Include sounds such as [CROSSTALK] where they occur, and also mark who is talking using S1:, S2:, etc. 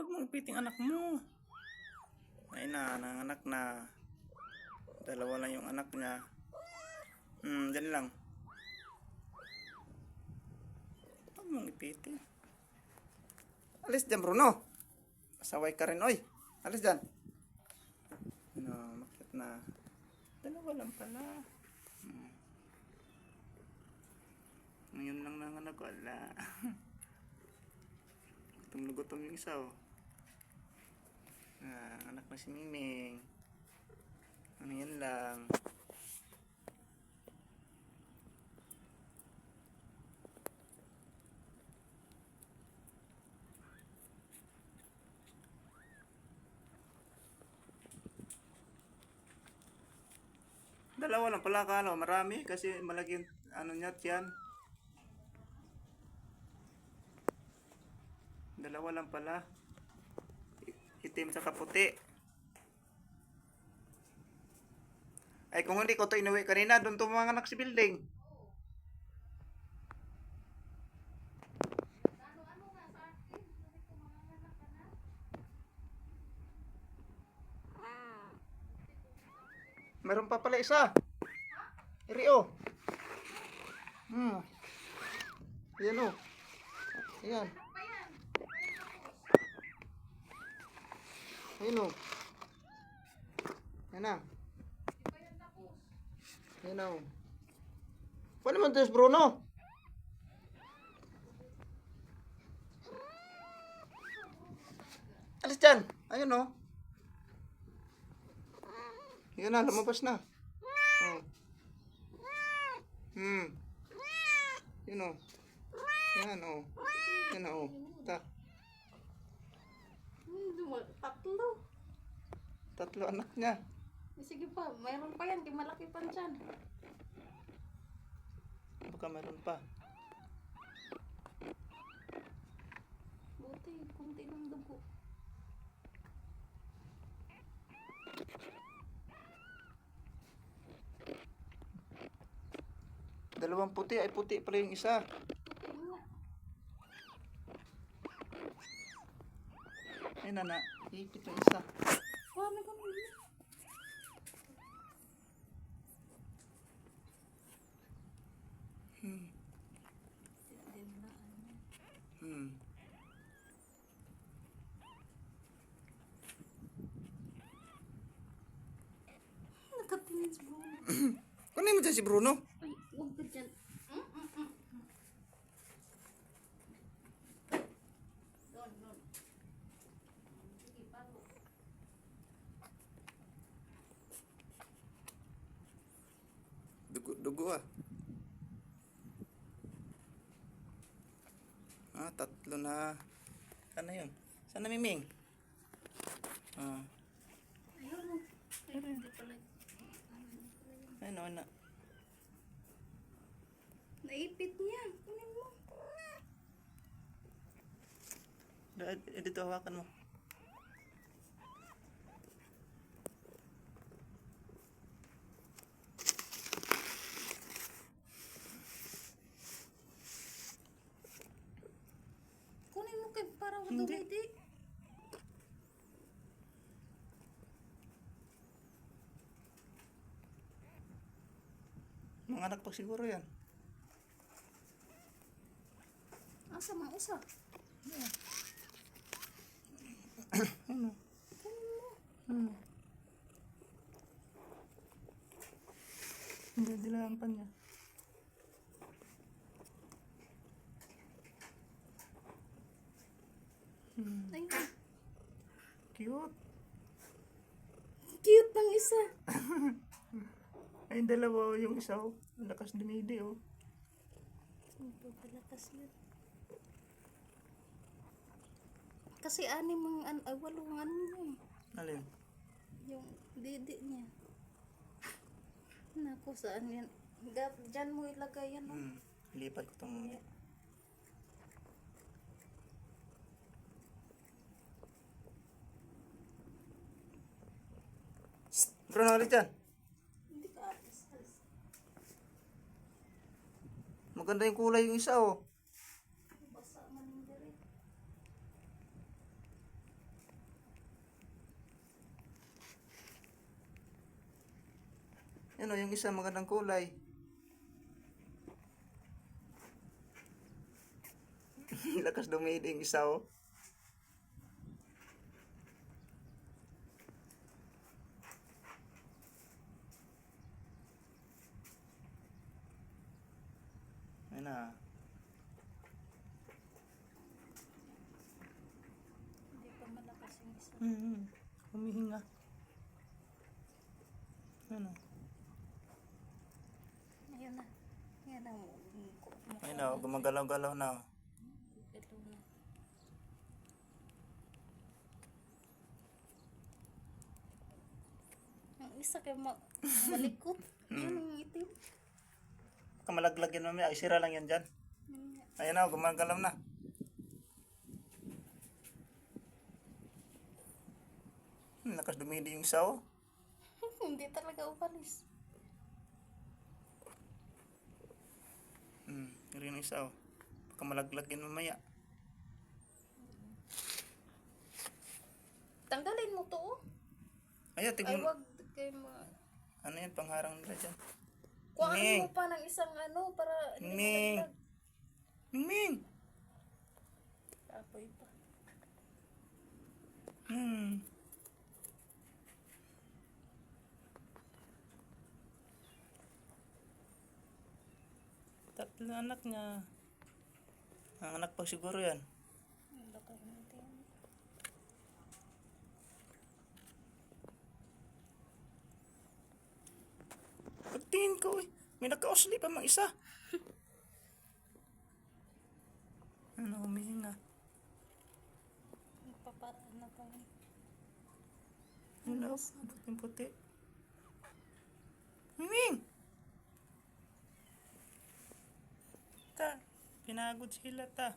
S1: Huwag mong ipiting anak mo. Ay na, nanganak na. Dalawa lang yung anak niya. Hmm, dyan lang. Huwag mong ipiting. Alis dyan, Bruno. Pasaway ka rin, oy. Alis dyan. Ano, makit na. Dalawa lang pala. Hmm. Ngayon lang nanganak, wala. [LAUGHS] gutom na gutom yung isa, oh. Ah, anak na si Miming. Ano yan lang. Dalawa lang pala kano, marami kasi malaki yung ano niya yan. Dalawa lang pala. Itim sa kaputi. Ay kung hindi ko to inuwi kanina, doon to mga anak si building. Meron pa pala isa. Rio. Hmm. Yan o. Ayan. Ayun o. Yan na. Yan o. Paano naman ito, Bruno? Alis dyan. Ayun o. Yan na, lumabas na. Oh. Hmm. Yun o. Yan o. Yan o. Ta
S2: Duma- tatlo.
S1: tatlo anak niya.
S2: Eh, Sige pa, mayroon pa yan. Di malaki pa dyan.
S1: Baka meron pa.
S2: Buti, kunti ng dugo.
S1: Dalawang puti ay puti pala yung isa.
S2: Buti nga.
S1: Ay nana, ipit yung isa.
S2: Wala ka nila.
S1: Hmm. Hmm.
S2: Nakatingin si Bruno. [CLEARS THROAT]
S1: Kunin mo dyan si Bruno.
S2: Ay, huwag ka dyan. Mm, mm, mm. Doon, doon. Sige, paro.
S1: Dugo, dugo ah. Ah, tatlo na. Ano yun? Saan na Miming? Ah,
S2: Ayun. Ayun, pala.
S1: ayun na, na.
S2: Naipit niya. Kunin mo.
S1: Eh, Dito hawakan mo. Hindi.
S2: dumidi.
S1: Mga anak pa siguro yan.
S2: Asa mang isa?
S1: Ano?
S2: Kunin mo.
S1: Hmm. Hindi, pa niya.
S2: Isa.
S1: Ay, dalawa yung isa oh. Ang lakas dumidi oh.
S2: Ang pagkalakas yun. Kasi anim ang an ay walong ano niya eh.
S1: Alin?
S2: Yung didi niya. Naku, saan yan? Gap, dyan mo ilagay yan. oh.
S1: Hmm. Lipat ko itong... Turo na ulit
S2: yan.
S1: Maganda yung kulay yung isa oh. Yan o, yung isa magandang kulay. [LAUGHS] Lakas dumili yung isa. Oh. Na.
S2: Hindi pa malakas yung isa.
S1: Mm-hmm. Humihinga. Ano?
S2: Ayun na. Yan ang
S1: Ayun na, gumagalaw-galaw na. oh.
S2: Ito na. Ang isa kay ma [LAUGHS] malikot. Yan ang itim.
S1: Baka malaglag yan mamaya. Ay, sira lang yan dyan. Ayun na, gumagalaw na. Hmm, lakas dumidi yung oh. [LAUGHS]
S2: Hindi talaga umalis.
S1: Hmm, rin yung oh. Baka malaglag yan mamaya.
S2: Tanggalin mo to. oh.
S1: Ay,
S2: Ay,
S1: tignan.
S2: wag kay ma...
S1: Ano yan, pangharang nila dyan.
S2: Kuhaan mo pa ng isang ano para hindi
S1: Ning.
S2: malaglag.
S1: Mingming!
S2: Apoy pa.
S1: Hmm. Tatlo anak niya. Ang anak pa siguro yan.
S2: Ang laki ng
S1: Pagtingin ko eh. May nakausli pa mang isa. ano, humihinga.
S2: Magpaparaan na pa.
S1: Ano, puting puti. Miming! Ta, pinagod sila ta.